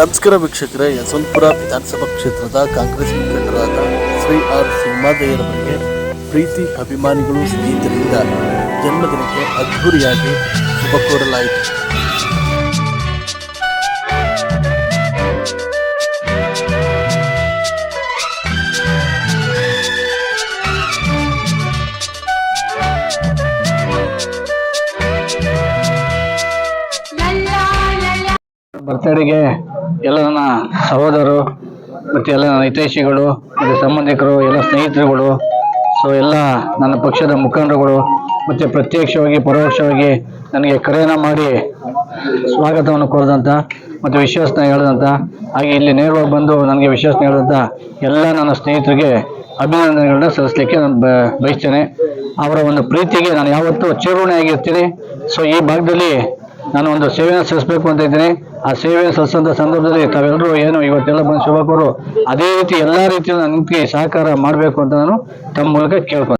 ನಮಸ್ಕಾರ ವೀಕ್ಷಕರೇ, ಯಶವಂತಪುರ ವಿಧಾನಸಭಾ ಕ್ಷೇತ್ರದ ಕಾಂಗ್ರೆಸ್ ಮುಖಂಡರಾದ ಶ್ರೀ ಆರ್ ಸಿಂಹದೇವರವರಿಗೆ ಪ್ರೀತಿ, ಅಭಿಮಾನಿಗಳು, ಸ್ನೇಹಿತರಿಂದ ಜನ್ಮದಿನಕ್ಕೆ ಅದ್ಧೂರಿಯಾಗಿ ಶುಭ ಕೋರಲಾಯಿತು. ಬರ್ತಡೆಗೆ ಎಲ್ಲ ನನ್ನ ಸಹೋದರರು ಮತ್ತು ಎಲ್ಲ ನನ್ನ ಹಿತೈಷಿಗಳು ಮತ್ತು ಸಂಬಂಧಿಕರು, ಎಲ್ಲ ಸ್ನೇಹಿತರುಗಳು, ಸೊ ಎಲ್ಲ ನನ್ನ ಪಕ್ಷದ ಮುಖಂಡರುಗಳು ಮತ್ತು ಪ್ರತ್ಯಕ್ಷವಾಗಿ, ಪರೋಕ್ಷವಾಗಿ ನನಗೆ ಕರೆಯನ್ನು ಮಾಡಿ ಸ್ವಾಗತವನ್ನು ಕೋರಿದಂಥ ಮತ್ತು ವಿಶ್ವಾಸನ ಹೇಳಿದಂಥ ಹಾಗೆ ಇಲ್ಲಿ ನೇರವಾಗಿ ಬಂದು ನನಗೆ ವಿಶ್ವಾಸನ ಹೇಳಿದಂಥ ಎಲ್ಲ ನನ್ನ ಸ್ನೇಹಿತರಿಗೆ ಅಭಿನಂದನೆಗಳನ್ನ ಸಲ್ಲಿಸಲಿಕ್ಕೆ ನಾನು ಬಯಸ್ತೇನೆ. ಅವರ ಒಂದು ಪ್ರೀತಿಗೆ ನಾನು ಯಾವತ್ತೂ ಚಿರಋಣಿಯಾಗಿರ್ತೀನಿ ಸೊ ಈ ಭಾಗದಲ್ಲಿ ನಾನು ಒಂದು ಸೇವೆಯನ್ನು ಸಲ್ಲಿಸಬೇಕು ಅಂತ ಇದ್ದೀನಿ. ಆ ಸೇವೆಯನ್ನು ಸಲ್ಲಿಸಂತ ಸಂದರ್ಭದಲ್ಲಿ ತಾವೆಲ್ಲರೂ ಏನು ಇವತ್ತೆಲ್ಲ ಬಂದು ಶುಭಕೋರು ಅದೇ ರೀತಿ ಎಲ್ಲ ರೀತಿಯಲ್ಲೂ ನಿಮಗೆ ಸಹಕಾರ ಮಾಡಬೇಕು ಅಂತ ನಾನು ತಮ್ಮ ಮೂಲಕ ಕೇಳ್ಕೊತೀನಿ.